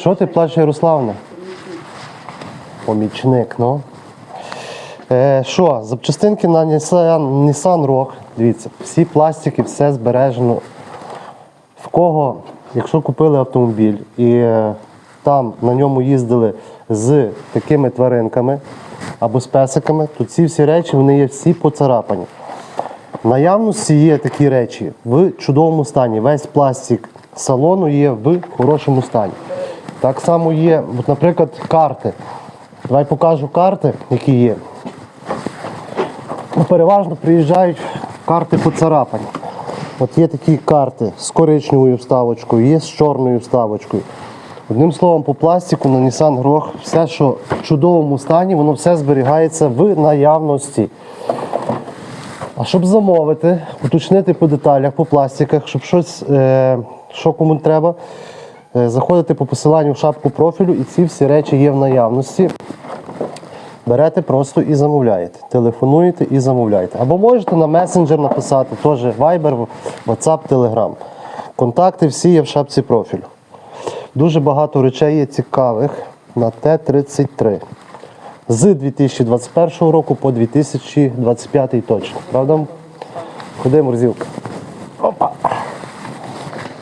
Що ти плачеш, Ярославна? Помічник, ну. Е, що, запчастинки на Nissan, Nissan Rogue. Дивіться, всі пластики, все збережено. В кого, якщо купили автомобіль і е, там на ньому їздили з такими тваринками або з песиками, то ці всі речі вони є всі поцарапані. Наявності є такі речі в чудовому стані. Весь пластик салону є в хорошому стані. Так само є, от, наприклад, карти. Давай покажу карти, які є. Ну, переважно приїжджають карти поцарапані. От є такі карти з коричневою вставочкою, є з чорною вставочкою. Одним словом, по пластику на Nissan Grog все, що в чудовому стані, воно все зберігається в наявності. А щоб замовити, уточнити по деталях, по пластиках, щоб щось, е, що кому треба, заходите по посиланню в шапку профілю і ці всі речі є в наявності. Берете просто і замовляєте. Телефонуєте і замовляєте. Або можете на месенджер написати, теж Viber, WhatsApp, Telegram. Контакти всі є в шапці профілю. Дуже багато речей є цікавих на Т-33. З 2021 року по 2025 точно. Правда? Ходи, Морзілка. Опа.